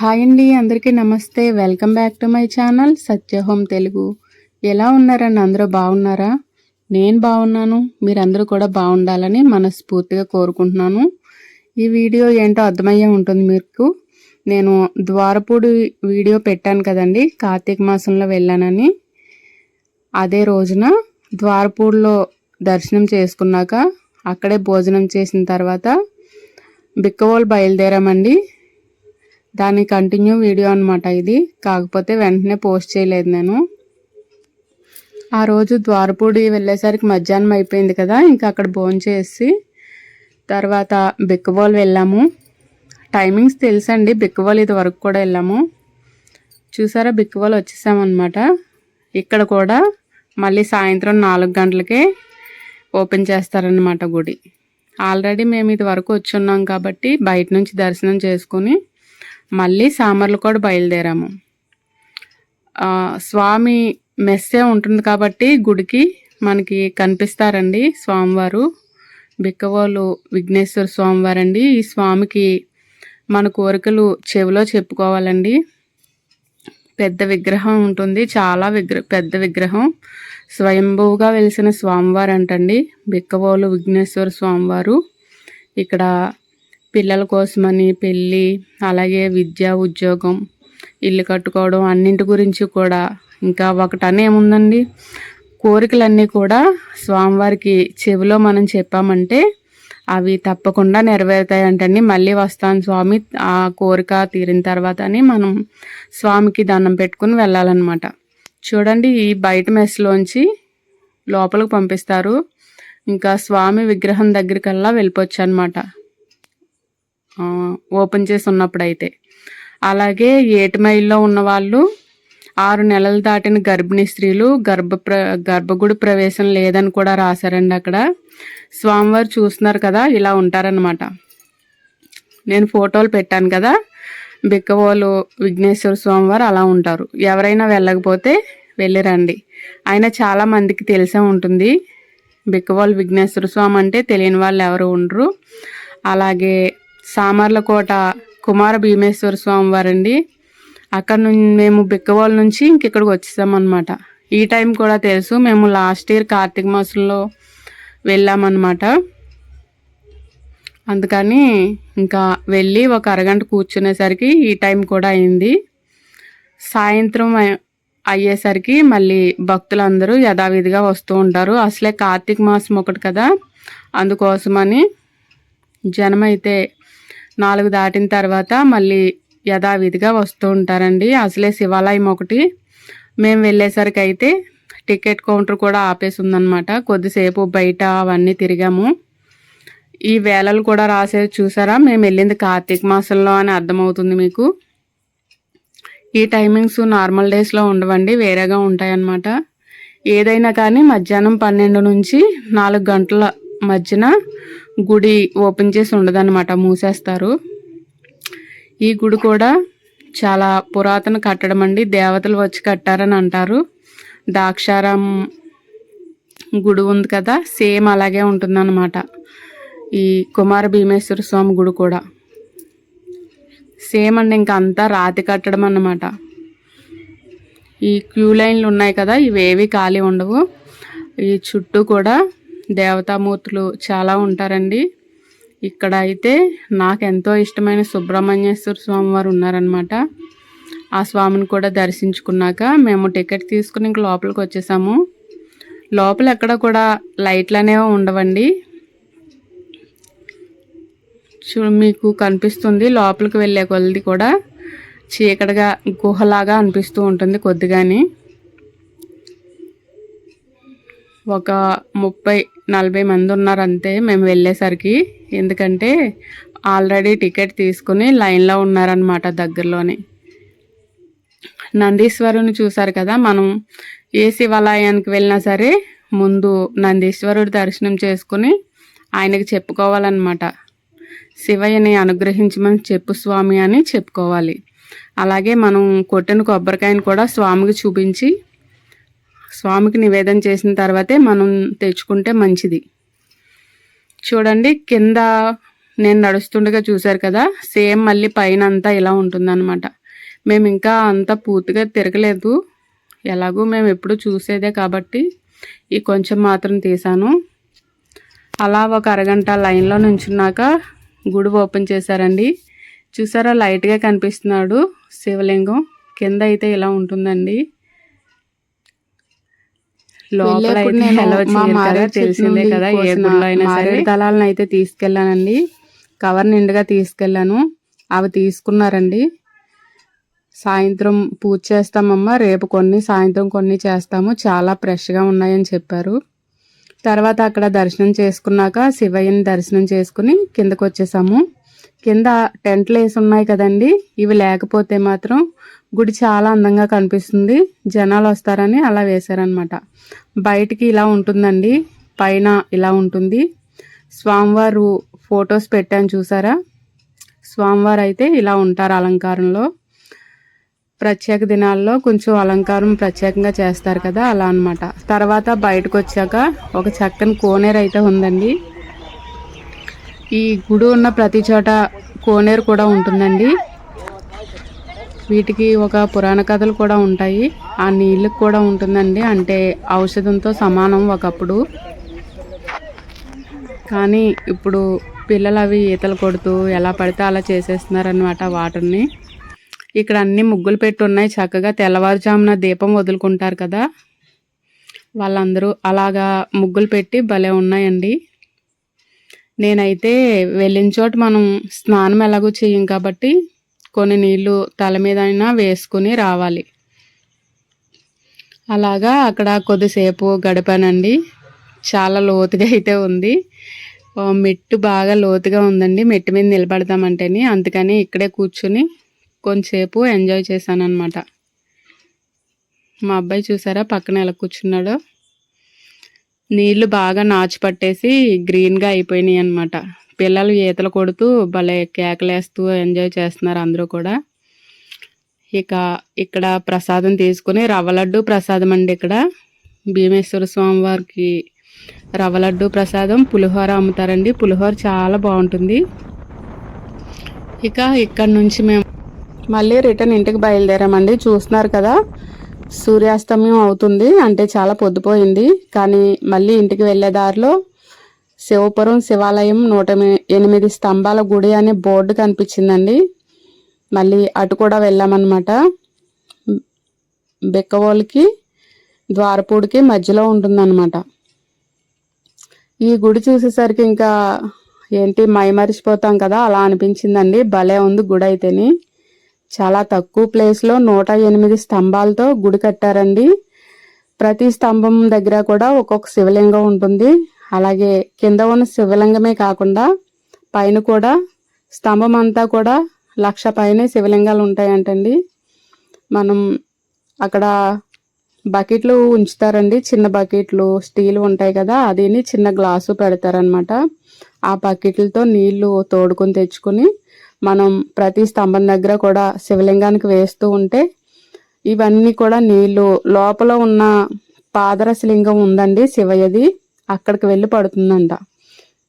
Hi అండి అందరికీ నమస్తే. Welcome back to my channel Satyahome Telugu. ఎలా ఉన్నారండి? అందరూ బాగున్నారా? నేను బాగున్నాను. మీరందరూ కూడా బాగుండాలని మనస్ఫూర్తిగా కోరుకుంటున్నాను. ఈ వీడియో ఏంటో అర్థమయ్యే ఉంటుంది మీకు. నేను ద్వారపూడి వీడియో పెట్టాను కదండి కార్తీక మాసంలో వెళ్ళానని. అదే రోజున ద్వారపూడిలో దర్శనం చేసుకున్నాక అక్కడే భోజనం చేసిన తర్వాత బిక్కవోలు బయలుదేరామండి. దాని కంటిన్యూ వీడియో అనమాట ఇది. కాకపోతే వెంటనే పోస్ట్ చేయలేదు నేను. ఆ రోజు ద్వారపూడి వెళ్ళేసరికి మధ్యాహ్నం అయిపోయింది కదా ఇంకా అక్కడ భోంచేసి చేసి తర్వాత బిక్కబోల్ వెళ్ళాము. టైమింగ్స్ తెలుసండి బిక్కబోల్ ఇది వరకు కూడా వెళ్ళాము. చూసారా బిక్కబోల్ వచ్చేసామన్నమాట. ఇక్కడ కూడా మళ్ళీ సాయంత్రం నాలుగు గంటలకే ఓపెన్ చేస్తారనమాట గుడి. ఆల్రెడీ మేము ఇది వరకు వచ్చున్నాం కాబట్టి బయట నుంచి దర్శనం చేసుకుని మళ్ళీ సామర్లు కూడా బయలుదేరాము. స్వామి మెస్సే ఉంటుంది కాబట్టి గుడికి మనకి కనిపిస్తారండి స్వామివారు. బిక్కవోలు విఘ్నేశ్వర స్వామివారు అండి ఈ స్వామికి మన కోరికలు చెవిలో చెప్పుకోవాలండి. పెద్ద విగ్రహం ఉంటుంది. చాలా విగ్రహ పెద్ద విగ్రహం. స్వయంభువుగా వెలిసిన స్వామివారు అంటండి బిక్కవోలు విఘ్నేశ్వర స్వామివారు. ఇక్కడ పిల్లల కోసమని పెళ్ళి అలాగే విద్య ఉద్యోగం ఇల్లు కట్టుకోవడం అన్నింటి గురించి కూడా. ఇంకా ఒకటనే ఏముందండి? కోరికలన్నీ కూడా స్వామివారికి చెవిలో మనం చెప్పామంటే అవి తప్పకుండా నెరవేరుతాయి అంటండి మళ్ళీ వస్తాను స్వామి ఆ కోరిక తీరిన తర్వాత అని మనం స్వామికి దండం పెట్టుకుని వెళ్ళాలన్నమాట. చూడండి ఈ బయట మెస్లోంచి లోపలికి పంపిస్తారు. ఇంకా స్వామి విగ్రహం దగ్గరికల్లా వెళ్ళిపోవచ్చు అనమాట ఓపెన్ చేసి ఉన్నప్పుడు అయితే అలాగే ఏటిమైల్లో ఉన్న వాళ్ళు ఆరు నెలలు దాటిన గర్భిణీ స్త్రీలు గర్భ ప్ర గర్భగుడి ప్రవేశం లేదని కూడా రాశారండి అక్కడ. స్వామివారు చూస్తున్నారు కదా ఇలా ఉంటారనమాట నేను ఫోటోలు పెట్టాను కదా బిక్కవోలు విఘ్నేశ్వర స్వామివారు అలా ఉంటారు. ఎవరైనా వెళ్ళకపోతే వెళ్ళిరండి. ఆయన చాలా మందికి తెలిసే ఉంటుంది. బిక్కవోలు విఘ్నేశ్వర స్వామి అంటే తెలియని వాళ్ళు ఎవరు ఉండరు. అలాగే సామర్లకోట కుమార భీమేశ్వర స్వామి వారండి. అక్కడ మేము బిక్కవాళ్ళ నుంచి ఇంకెక్కడికి వచ్చేసామన్నమాట. ఈ టైం కూడా తెలుసు మేము లాస్ట్ ఇయర్ కార్తీక మాసంలో వెళ్ళామన్నమాట. అందుకని ఇంకా వెళ్ళి ఒక అరగంట కూర్చునేసరికి ఈ టైం కూడా అయింది. సాయంత్రం అయ్యేసరికి మళ్ళీ భక్తులందరూ యథావిధిగా వస్తూ ఉంటారు. అసలే కార్తీక మాసం ఒకటి కదా అందుకోసమని జనం అయితే నాలుగు దాటిన తర్వాత మళ్ళీ యథావిధిగా వస్తూ ఉంటారండి. అసలే శివాలయం ఒకటి. మేము వెళ్ళేసరికి అయితే టికెట్ కౌంటర్ కూడా ఆపేసి ఉందన్నమాట కొద్దిసేపు బయట అవన్నీ తిరిగాము. ఈ వేళలు కూడా రాసేది చూసారా? మేము వెళ్ళింది కార్తీక మాసంలో అని అర్థమవుతుంది మీకు. ఈ టైమింగ్స్ నార్మల్ డేస్లో ఉండవండి వేరేగా ఉంటాయన్నమాట. ఏదైనా కానీ మధ్యాహ్నం పన్నెండు నుంచి నాలుగు గంటల మధ్యన గుడి ఓపెన్ చేసి ఉండదన్నమాట మూసేస్తారు. ఈ గుడి కూడా చాలా పురాతన కట్టడం అండి దేవతలు వచ్చి కట్టారని అంటారు. దాక్షారాం గుడి ఉంది కదా సేమ్ అలాగే ఉంటుందన్నమాట. ఈ కుమార భీమేశ్వర స్వామి గుడి కూడా. సేమ్ అండి ఇంకా అంతా రాతి కట్టడం అన్నమాట. ఈ క్యూ లైన్లు ఉన్నాయి కదా ఇవేవి ఖాళీ ఉండవు. ఈ చుట్టూ కూడా దేవతామూర్తులు చాలా ఉంటారండి. ఇక్కడ అయితే నాకు ఎంతో ఇష్టమైన సుబ్రహ్మణ్యేశ్వర స్వామి వారు ఉన్నారనమాట ఆ స్వామిని కూడా దర్శించుకున్నాక మేము టికెట్ తీసుకుని ఇంక లోపలికి వచ్చేసాము. లోపల ఎక్కడ కూడా లైట్లు అనేవి ఉండవండి. చూ మీకు కనిపిస్తుంది లోపలికి వెళ్ళే కొలది కూడా చీకటిగా గుహలాగా అనిపిస్తూ ఉంటుంది కొద్దిగాని. ఒక ముప్పై నలభై మంది ఉన్నారు అంతే మేము వెళ్ళేసరికి. ఎందుకంటే ఆల్రెడీ టికెట్ తీసుకుని లైన్లో ఉన్నారనమాట దగ్గరలోనే. నందీశ్వరుని చూసారు కదా మనం. ఏ శివాలయానికి వెళ్ళినా సరే ముందు నందీశ్వరుడు దర్శనం చేసుకుని ఆయనకి చెప్పుకోవాలన్నమాట. శివయ్యని అనుగ్రహించమని చెప్పు స్వామి అని చెప్పుకోవాలి. అలాగే మనం కొట్టిన కొబ్బరికాయని కూడా స్వామికి చూపించి స్వామికి నివేదన చేసిన తర్వాతే మనం తెచ్చుకుంటే మంచిది. చూడండి కింద నేను నడుస్తుండగా చూశారు కదా సేమ్ మళ్ళీ పైన అంతా ఇలా ఉంటుందన్నమాట. మేము ఇంకా అంత పూర్తిగా తిరగలేదు. ఎలాగూ మేము ఎప్పుడు చూసేదే కాబట్టి ఈ కొంచెం మాత్రం తీసాను అలా ఒక అరగంట లైన్లో నుంచున్నాక గుడి ఓపెన్ చేశారండి. చూసారా లైట్గా కనిపిస్తున్నాడు శివలింగం. కింద అయితే ఇలా ఉంటుందండి. లోపల అయితే కదా తెలిసిందే కదా ఏ గుడిలో అయినా సరే. దళాలను అయితే తీసుకెళ్ళానండి. కవర్ నిండుగా తీసుకెళ్ళాను. అవి తీసుకున్నారండి. సాయంత్రం పూజ చేస్తామమ్మా రేపు కొన్ని సాయంత్రం కొన్ని చేస్తాము. చాలా ఫ్రెష్గా ఉన్నాయని చెప్పారు. తర్వాత అక్కడ దర్శనం చేసుకున్నాక శివయ్యని దర్శనం చేసుకుని కిందకు వచ్చేసాము కింద టెంట్లు వేసి ఉన్నాయి కదండి. ఇవి లేకపోతే మాత్రం గుడి చాలా అందంగా కనిపిస్తుంది. జనాలు వస్తారని అలా వేశారనమాట బయటికి ఇలా ఉంటుందండి. పైన ఇలా ఉంటుంది. స్వామివారు ఫొటోస్ పెట్టాను చూసారా? స్వామివారు అయితే ఇలా ఉంటారు అలంకారంలో. ప్రత్యేక దినాల్లో కొంచెం అలంకారం ప్రత్యేకంగా చేస్తారు కదా అలా అనమాట తర్వాత బయటకు వచ్చాక ఒక చక్కని కోనేరు అయితే ఉందండి. ఈ గుడి ఉన్న ప్రతి చోట కోనేరు కూడా ఉంటుందండి. వీటికి ఒక పురాణ కథలు కూడా ఉంటాయి. ఆ నీళ్ళకి కూడా ఉంటుందండి. అంటే ఔషధంతో సమానం ఒకప్పుడు. కానీ ఇప్పుడు పిల్లలు అవి ఈతలు కొడుతూ ఎలా పడితే అలా చేసేస్తున్నారనమాట వాటర్ని. ఇక్కడ అన్ని ముగ్గులు పెట్టి ఉన్నాయి. చక్కగా తెల్లవారుజామున దీపం వదులుకుంటారు కదా. వాళ్ళందరూ అలాగా ముగ్గులు పెట్టి భలే ఉన్నాయండి. నేనైతే వెళ్ళిన చోట మనం స్నానం ఎలాగో చేయం కాబట్టి కొన్ని నీళ్ళు తల మీద అయినా వేసుకుని రావాలి. అలాగా అక్కడ కొద్దిసేపు గడిపానండి. చాలా లోతుగా అయితే ఉంది. మెట్టు బాగా లోతుగా ఉందండి. మెట్టు మీద నిలబడతామంటేనే అందుకని ఇక్కడే కూర్చుని కొంచెంసేపు ఎంజాయ్ చేశాను అనమాట మా అబ్బాయి చూసారా? పక్కన ఎలా కూర్చున్నాడో. నీళ్ళు బాగా నాచు పట్టేసి గ్రీన్గా అయిపోయినాయి అనమాట పిల్లలు ఈతలు కొడుతూ భలే కేకలేస్తూ ఎంజాయ్ చేస్తున్నారు అందరూ కూడా. ఇక ఇక్కడ ప్రసాదం తీసుకుని రవ్వ లడ్డు ప్రసాదం అండి ఇక్కడ. భీమేశ్వర స్వామి వారికి రవ్వ లడ్డు ప్రసాదం పులిహోర అమ్ముతారండి. పులిహోర చాలా బాగుంటుంది. ఇక ఇక్కడ నుంచి మేము మళ్ళీ రిటర్న్ ఇంటికి బయలుదేరామండి. చూస్తున్నారు కదా సూర్యాస్తమయం అవుతుంది. అంటే చాలా పొద్దుపోయింది. కానీ మళ్ళీ ఇంటికి వెళ్ళే దారిలో శివపురం శివాలయం నూట ఎనిమిది స్తంభాల గుడి అనే బోర్డు కనిపించిందండి. మళ్ళీ అటు కూడా వెళ్ళామన్నమాట. బెక్కవోలికి ద్వారపూడికి మధ్యలో ఉంటుందన్నమాట. ఈ గుడి చూసేసరికి ఇంకా ఏంటి మైమరిచిపోతాం కదా అలా అనిపించిందండి. భలే ఉంది గుడి అయితేని చాలా తక్కువ ప్లేస్లో నూట ఎనిమిది స్తంభాలతో గుడి కట్టారండి. ప్రతి స్తంభం దగ్గర కూడా ఒక్కొక్క శివలింగం ఉంటుంది. అలాగే కింద ఉన్న శివలింగమే కాకుండా పైన కూడా స్తంభం అంతా కూడా లక్ష పైనే శివలింగాలు ఉంటాయంటండి. మనం అక్కడ బకెట్లు ఉంచుతారండి. చిన్న బకెట్లు స్టీల్ ఉంటాయి కదా అదిని చిన్న గ్లాసు పెడతారనమాట ఆ బకెట్లతో నీళ్ళు తోడుకొని తెచ్చుకొని మనం ప్రతి స్తంభం దగ్గర కూడా శివలింగానికి వేస్తూ ఉంటే ఇవన్నీ కూడా నీళ్ళు. లోపల ఉన్న పాదరసలింగం ఉందండి శివయ్యది. అక్కడికి వెళ్ళి పడుతుందంట.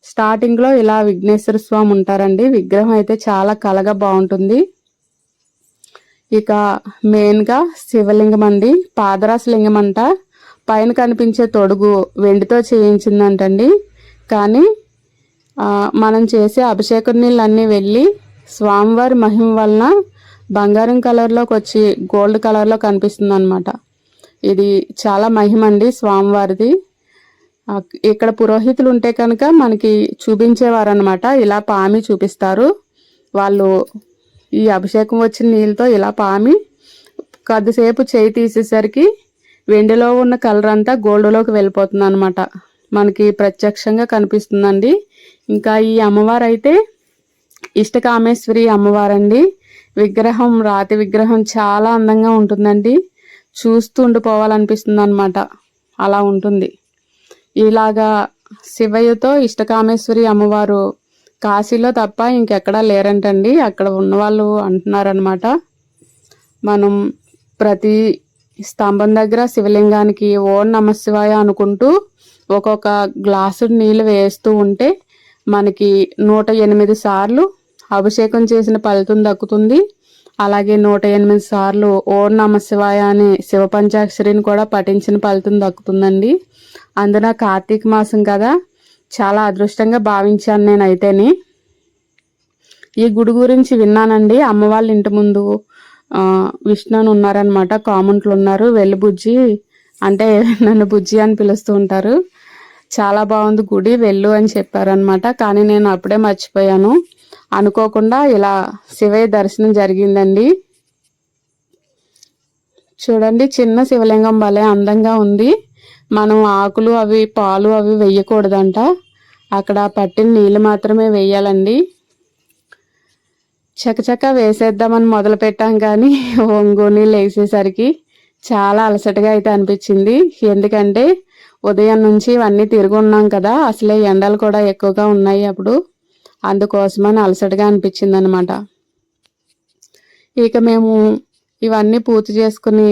స్టార్టింగ్లో ఇలా విఘ్నేశ్వర స్వామి ఉంటారండి. విగ్రహం అయితే చాలా కలగా బాగుంటుంది. ఇక మెయిన్గా శివలింగం అండి. పాదరాసలింగం అంట. పైన కనిపించే తొడుగు వెండితో చేయించిందంటండి. కానీ మనం చేసే అభిషేకం నీళ్ళన్నీ వెళ్ళి స్వామివారి మహిమ వలన బంగారం కలర్లోకి వచ్చి గోల్డ్ కలర్లో కనిపిస్తుంది అనమాట ఇది చాలా మహిమ అండి స్వామివారిది ఇక్కడ పురోహితులు ఉంటే కనుక మనకి చూపించేవారు అనమాట ఇలా పామి చూపిస్తారు. వాళ్ళు ఈ అభిషేకం వచ్చిన నీళ్ళతో ఇలా పామి కొద్దిసేపు చేయి తీసేసరికి వెండిలో ఉన్న కలర్ అంతా గోల్డ్లోకి వెళ్ళిపోతుంది అనమాట మనకి ప్రత్యక్షంగా కనిపిస్తుందండి. ఇంకా ఈ అమ్మవారు అయితే ఇష్టకామేశ్వరి అమ్మవారండి. విగ్రహం రాతి విగ్రహం చాలా అందంగా ఉంటుందండి. చూస్తూ ఉండిపోవాలనిపిస్తుంది అనమాట అలా ఉంటుంది. ఇలాగా శివయ్యతో ఇష్టకామేశ్వరి అమ్మవారు కాశీలో తప్ప ఇంకెక్కడా లేరంటండి. అక్కడ ఉన్నవాళ్ళు అంటున్నారనమాట మనం ప్రతి స్తంభం దగ్గర శివలింగానికి ఓం నమశివాయ అనుకుంటూ ఒక్కొక్క గ్లాసు నీళ్ళు వేస్తూ ఉంటే మనకి నూట ఎనిమిది సార్లు అభిషేకం చేసిన ఫలితం దక్కుతుంది. అలాగే నూట ఎనిమిది సార్లు ఓం నమ శివాయ అనే శివ పంచాక్షరిని కూడా పఠించిన ఫలితం దక్కుతుందండి. అందున కార్తీక మాసం కదా చాలా అదృష్టంగా భావించాను నేనైతేని. ఈ గుడి గురించి విన్నానండి. అమ్మ వాళ్ళ ఇంటి ముందు విష్ణు అని ఉన్నారనమాట కామెంట్లు ఉన్నారు. వెళ్ళి బుజ్జి అంటే నన్ను బుజ్జి అని పిలుస్తూ ఉంటారు. చాలా బాగుంది గుడి వెళ్ళు అని చెప్పారనమాట కానీ నేను అప్పుడే మర్చిపోయాను. అనుకోకుండా ఇలా శివయ్య దర్శనం జరిగిందండి. చూడండి చిన్న శివలింగం భలే అందంగా ఉంది. మనం ఆకులు అవి పాలు అవి వేయకూడదంట అక్కడ పట్టిన నీళ్ళు మాత్రమే వేయాలండి చకచక వేసేద్దామని మొదలు పెట్టాం కానీ వంగు నీళ్ళు వేసేసరికి చాలా అలసటగా అయితే అనిపించింది. ఎందుకంటే ఉదయం నుంచి ఇవన్నీ తిరుగున్నాం కదా అసలే ఎండలు కూడా ఎక్కువగా ఉన్నాయి అప్పుడు. అందుకోసమని అలసటగా అనిపించింది అనమాట ఇక మేము ఇవన్నీ పూర్తి చేసుకుని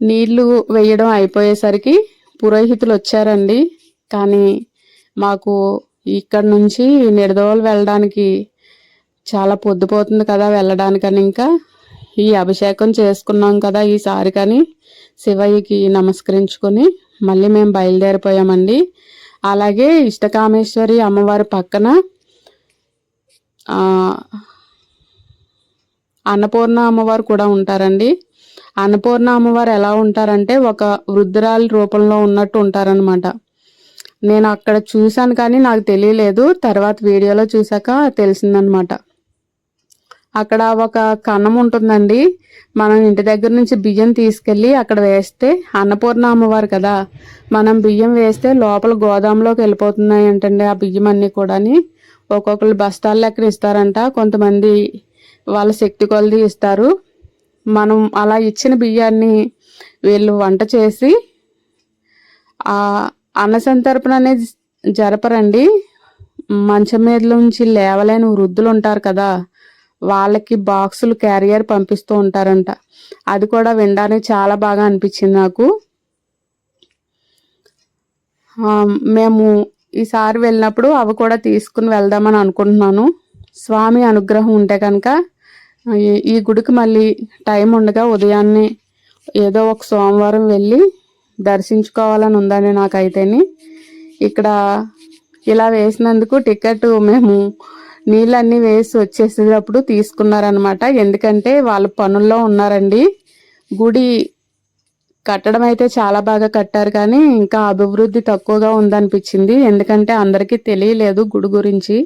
నీళ్ళు వేయడం అయిపోయేసరికి పురోహితులు వచ్చారండి. కానీ మాకు ఇక్కడ నుంచి నిడదవోలు వెళ్ళడానికి చాలా పొద్దుపోతుంది కదా వెళ్ళడానికని ఇంకా. ఈ అభిషేకం చేసుకున్నాం కదా ఈసారి కానీ శివయ్యకి నమస్కరించుకొని మళ్ళీ మేము బయలుదేరిపోయామండి. అలాగే ఇష్టకామేశ్వరి అమ్మవారి పక్కన అన్నపూర్ణ అమ్మవారు కూడా ఉంటారండి. అన్నపూర్ణ అమ్మవారు ఎలా ఉంటారంటే ఒక వృద్ధురాలి రూపంలో ఉన్నట్టు ఉంటారనమాట నేను అక్కడ చూశాను కానీ నాకు తెలియలేదు. తర్వాత వీడియోలో చూసాక తెలిసిందనమాట అక్కడ ఒక కన్నం ఉంటుందండి. మనం ఇంటి దగ్గర నుంచి బియ్యం తీసుకెళ్ళి అక్కడ వేస్తే అన్నపూర్ణ అమ్మవారు కదా మనం బియ్యం వేస్తే లోపల గోదాంలోకి వెళ్ళిపోతున్నాయి అంటండి ఆ బియ్యం అన్నీ కూడాని. ఒక్కొక్కరు బస్తాల లెక్కన ఇస్తారంట కొంతమంది వాళ్ళ శక్తి కొలది ఇస్తారు. మనం అలా ఇచ్చిన బియ్యాన్ని వీళ్ళు వంట చేసి ఆ అన్నసంతర్పణ అనేది జరపరండి. మంచం మీద నుంచి లేవలేని వృద్ధులు ఉంటారు కదా వాళ్ళకి బాక్సులు క్యారియర్ పంపిస్తూ ఉంటారంట. అది కూడా వినడానికి చాలా బాగా అనిపించింది నాకు. మేము ఈసారి వెళ్ళినప్పుడు అవి కూడా తీసుకుని వెళ్దామని అనుకుంటున్నాను. స్వామి అనుగ్రహం ఉంటే కనుక ఈ గుడికి మళ్ళీ టైం ఉండగా ఉదయాన్నే ఏదో ఒక సోమవారం వెళ్ళి దర్శించుకోవాలని ఉందని నాకైతేని. ఇక్కడ ఇలా వేసినందుకు టికెట్ మేము నీళ్ళన్నీ వేసి వచ్చేసేటప్పుడు తీసుకున్నారనమాట ఎందుకంటే వాళ్ళు పనుల్లో ఉన్నారండి. గుడి కట్టడం అయితే చాలా బాగా కట్టారు కానీ ఇంకా అభివృద్ధి తక్కువగా ఉందనిపించింది. ఎందుకంటే అందరికీ తెలియలేదు గుడి గురించి.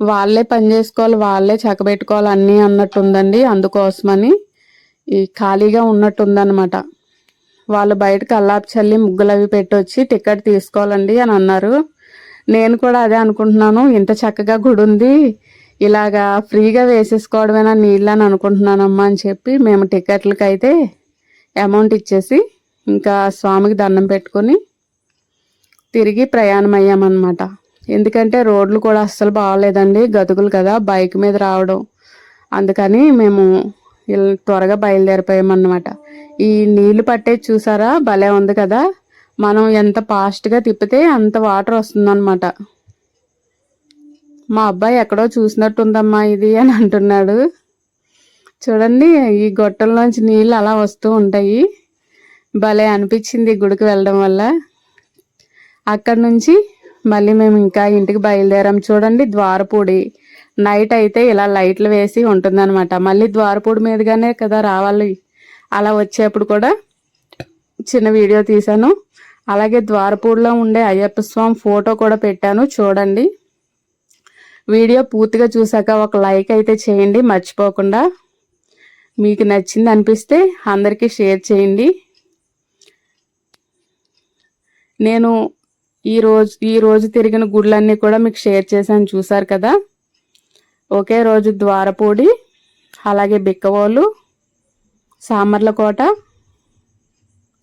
వాళ్ళే పని చేసుకోవాలి వాళ్ళే చక్కబెట్టుకోవాలి అన్నీ అన్నట్టు ఉందండి అందుకోసమని. ఈ ఖాళీగా ఉన్నట్టుందన్నమాట. వాళ్ళు బయటకు అల్లాపు చల్లి ముగ్గులు అవి పెట్టి వచ్చి టికెట్ తీసుకోవాలండి అని అన్నారు. నేను కూడా అదే అనుకుంటున్నాను. ఇంత చక్కగా గుడి ఉంది ఇలాగా ఫ్రీగా వేసేసుకోవడమేనా నీళ్ళు అని అనుకుంటున్నానమ్మా అని చెప్పి మేము టికెట్లకి అయితే అమౌంట్ ఇచ్చేసి ఇంకా స్వామికి దండం పెట్టుకొని తిరిగి ప్రయాణం అయ్యామన్నమాట ఎందుకంటే రోడ్లు కూడా అస్సలు బాగలేదండి. గతుకులు కదా బైక్ మీద రావడం. అందుకని మేము త్వరగా బయలుదేరిపోయామన్నమాట. ఈ నీళ్ళు పట్టేది చూసారా? భలే ఉంది కదా. మనం ఎంత ఫాస్ట్గా తిప్పితే అంత వాటర్ వస్తుందన్నమాట. మా అబ్బాయి ఎక్కడో చూసినట్టుందమ్మా ఇది అని అంటున్నాడు. చూడండి ఈ గొట్టంలోంచి నీళ్ళు అలా వస్తూ ఉంటాయి. భలే అనిపించింది గుడికి వెళ్ళడం వల్ల. అక్కడ నుంచి మళ్ళీ మేము ఇంకా ఇంటికి బయలుదేరాం. చూడండి ద్వారపూడి. నైట్ అయితే ఇలా లైట్లు వేసి ఉంటుందన్నమాట. మళ్ళీ ద్వారపూడి మీదుగానే కదా రావాలి. అలా వచ్చేప్పుడు కూడా చిన్న వీడియో తీశాను. అలాగే ద్వారపూడిలో ఉండే అయ్యప్ప స్వామి ఫోటో కూడా పెట్టాను చూడండి. వీడియో పూర్తిగా చూసాక ఒక లైక్ అయితే చేయండి మర్చిపోకుండా. మీకు నచ్చింది అనిపిస్తే అందరికీ షేర్ చేయండి. నేను ఈ రోజు ఈ రోజు తిరిగిన గుళ్ళన్నీ కూడా మీకు షేర్ చేశాను చూసారు కదా. ఒకే రోజు ద్వారపూడి అలాగే బిక్కవోలు సామర్లకోట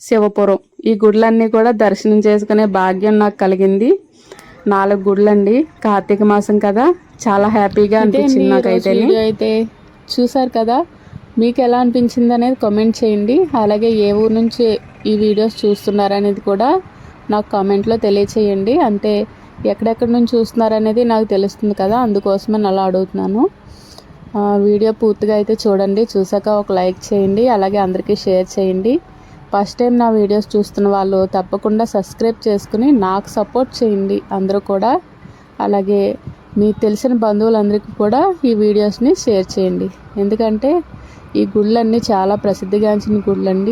శివపురం. ఈ గుడ్లన్నీ కూడా దర్శనం చేసుకునే భాగ్యం నాకు కలిగింది. నాలుగు గుడ్లండి. కార్తీక మాసం కదా. చాలా హ్యాపీగా అనిపించింది నాకైతే అయితే. చూసారు కదా? మీకు ఎలా అనిపించింది అనేది కామెంట్ చేయండి. అలాగే ఏ ఊరు నుంచి ఈ వీడియోస్ చూస్తున్నారనేది కూడా నాకు కామెంట్లో తెలియచేయండి. అంటే ఎక్కడెక్కడి నుంచి చూస్తున్నారు అనేది నాకు తెలుస్తుంది కదా. అందుకోసమని అలా అడుగుతున్నాను. వీడియో పూర్తిగా అయితే చూడండి. చూసాక ఒక లైక్ చేయండి. అలాగే అందరికీ షేర్ చేయండి. ఫస్ట్ టైం నా వీడియోస్ చూస్తున్న వాళ్ళు తప్పకుండా సబ్స్క్రైబ్ చేసుకుని నాకు సపోర్ట్ చేయండి. అందరూ కూడా అలాగే మీకు తెలిసిన బంధువులందరికీ కూడా ఈ వీడియోస్ని షేర్ చేయండి. ఎందుకంటే ఈ గుళ్ళన్నీ చాలా ప్రసిద్ధిగాంచిన గుళ్ళండి.